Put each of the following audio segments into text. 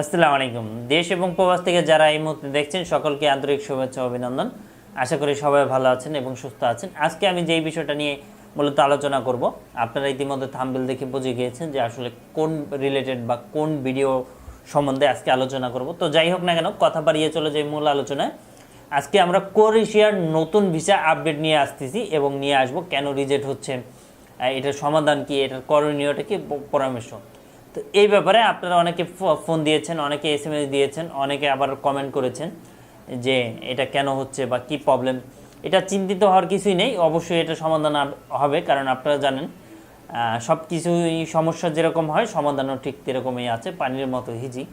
আসসালামু আলাইকুম। দেশ এবং প্রবাস থেকে যারা এই মুহূর্তে দেখছেন, সকলকে আন্তরিক শুভেচ্ছা অভিনন্দন। আশা করি সবাই ভালো আছেন এবং সুস্থ আছেন। আজকে আমি যেই বিষয়টা নিয়ে মূলত আলোচনা করব, আপনারা ইতিমধ্যে থাম্বেল দেখে বুঝে গিয়েছেন যে আসলে কোন রিলেটেড বা কোন ভিডিও সম্বন্ধে আজকে আলোচনা করব। তো যাই হোক না কেন, কথা বাড়িয়ে চলে যে মূল আলোচনায়। আজকে আমরা ক্রোয়েশিয়ার নতুন ভিসা আপডেট নিয়ে আসতেছি এবং নিয়ে আসব কেন রিজেক্ট হচ্ছে এটার সমাধান কি, এটার করণীয়টা কি পরামর্শ। তো এই ব্যাপারে আপনারা অনেকে ফোন দিয়েছেন, অনেকে এস দিয়েছেন, অনেকে আবার কমেন্ট করেছেন যে এটা কেন হচ্ছে বা কি প্রবলেম এটা চিন্তিত হওয়ার কিছুই নেই, অবশ্যই এটা সমাধান হবে কারণ আপনারা জানেন সব কিছুই সমস্যা যেরকম হয়, সমাধানও ঠিক এরকমই আছে, পানির মতো হিজি।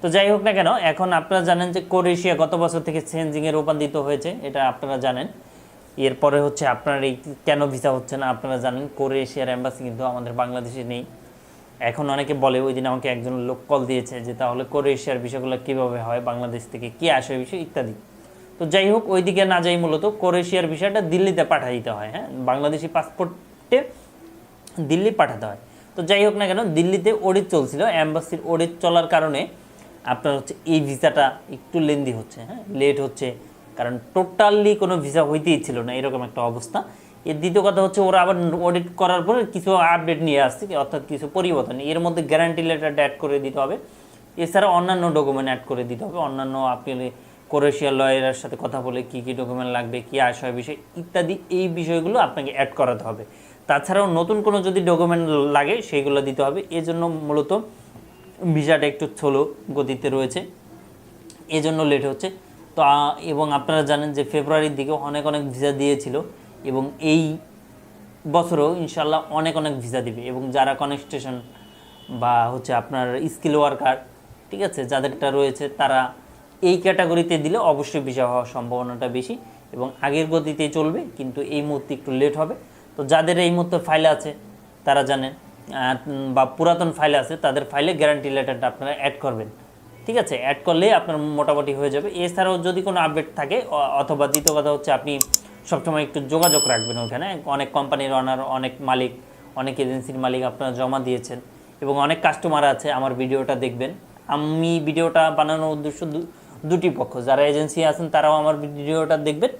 তো যাই হোক না কেন, এখন আপনারা জানেন যে ক্রোয়েশিয়া গত বছর থেকে চেঞ্জিংয়ে রূপান্তরিত হয়েছে, এটা আপনারা জানেন। এরপরে হচ্ছে আপনার এই কেন ভিসা হচ্ছে না, আপনারা জানেন ক্রোয়েশিয়ার অ্যাম্বাসি কিন্তু আমাদের বাংলাদেশে নেই। এখন অনেকে বলে, ওই দিন আমাকে একজন লোক কল দিয়েছে যে, তাহলে ক্রোয়েশিয়ার বিষয়গুলো কীভাবে হয়, বাংলাদেশ থেকে কী আসে বিষয়? ইত্যাদি। তো যাই হোক ওইদিকে না যাই মূলত ক্রোয়েশিয়ার বিষয়টা দিল্লিতে পাঠিয়ে দিতে হয় হ্যাঁ? বাংলাদেশি পাসপোর্টে দিল্লি পাঠাতে হয়। তো যাই হোক না কেন, দিল্লিতে অডিট চলছিল। অ্যাম্বাসির অডিট চলার কারণে আপনার হচ্ছে এই ভিসাটা একটু লেন্দি হচ্ছে হ্যাঁ? লেট হচ্ছে, কারণ টোটালি কোনো ভিসা হইতেই ছিল না, এরকম একটা অবস্থা। এর দ্বিতীয় কথা হচ্ছে ওরা আবার অডিট করার পরে কিছু আপডেট নিয়ে আসছে, অর্থাৎ কিছু পরিবর্তন এর মধ্যে গ্যারান্টি লেটার অ্যাড করে দিতে হবে। এছাড়া অন্যান্য ডকুমেন্ট অ্যাড করে দিতে হবে। অন্যান্য আপনি ক্রোয়েশিয়া লয়ারের সাথে কথা বলে কী কী ডকুমেন্ট লাগবে, কী আশয় বিষয় ইত্যাদি এই বিষয়গুলো আপনাকে অ্যাড করাতে হবে। তাছাড়াও নতুন কোনো যদি ডকুমেন্ট লাগে সেইগুলো দিতে হবে। এজন্য মূলত ভিসাটা একটু স্লো গতিতে রয়েছে। এজন্য লেট হচ্ছে। তো, এবং আপনারা জানেন যে ফেব্রুয়ারির দিকে অনেক অনেক ভিসা দিয়েছিল। এবং এই বছরও ইনশাল্লাহ অনেক অনেক ভিসা দিবে এবং যারা কনেকস্টেশন বা হচ্ছে আপনার স্কিল ওয়ার্কার ঠিক আছে, যাদেরটা রয়েছে তারা এই ক্যাটাগরিতে দিলে অবশ্যই ভিসা হওয়ার সম্ভাবনাটা বেশি এবং আগের গতিতেই চলবে, কিন্তু এই মুহূর্তে একটু লেট হবে। তো যাদের এই মুহূর্তে ফাইল আছে, তারা জানেন বা পুরাতন ফাইল আছে, তাদের ফাইলে গ্যারান্টি লেটারটা আপনারা অ্যাড করবেন। ঠিক আছে অ্যাড করলে আপনার মোটামুটি হয়ে যাবে। এছাড়াও যদি কোনো আপডেট থাকে অথবা দ্বিতীয় কথা হচ্ছে আপনি সবসময় একটু যোগাযোগ রাখবেন ওখানে। অনেক কোম্পানির অনার অনেক মালিক, অনেক এজেন্সির মালিক আপনারা জমা দিয়েছেন এবং অনেক কাস্টমার আছে আমার ভিডিওটা দেখবেন। আমি ভিডিওটা বানানোর উদ্দেশ্য দুটি পক্ষ। যারা এজেন্সি আছেন তারাও আমার ভিডিওটা দেখবেন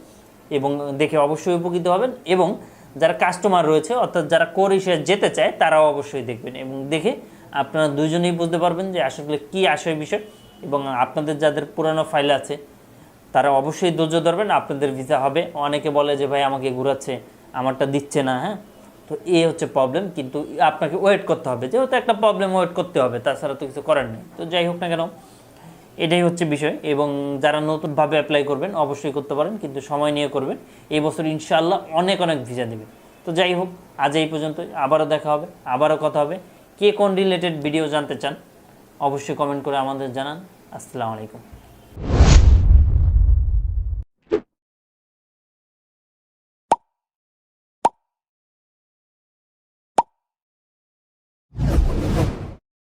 এবং দেখে অবশ্যই উপকৃত হবেন এবং যারা কাস্টমার রয়েছে, অর্থাৎ যারা কোরিশিয়া যেতে চায়, তারাও অবশ্যই দেখবেন এবং দেখে আপনারা দুজনেই বুঝতে পারবেন যে আসলে কী আসে বিষয় এবং আপনাদের যাদের পুরানো ফাইল আছে তারা অবশ্যই ধৈর্য ধরবেন, আপনাদের ভিসা হবে। অনেকে বলে যে, ভাই, আমাকে ঘুরাচ্ছে, আমারটা দিচ্ছে না হ্যাঁ? তো এই হচ্ছে প্রবলেম কিন্তু আপনাকে ওয়েট করতে হবে। যেহেতু একটা প্রবলেম ওয়েট করতে হবে, তাছাড়া তো কিছু করার নেই। তো যাই হোক না কেন, এটাই হচ্ছে বিষয়। এবং যারা নতুনভাবে অ্যাপ্লাই করবেন, অবশ্যই করতে পারেন, কিন্তু সময় নিয়ে করবেন। এই বছর ইনশাআল্লাহ অনেক অনেক ভিসা দেবে তো যাই হোক, আজ এই পর্যন্ত আবারও দেখা হবে, আবারও কথা হবে। কে কোন রিলেটেড ভিডিও জানতে চান, অবশ্যই কমেন্ট করে আমাদের জানান। আসসালামু আলাইকুম।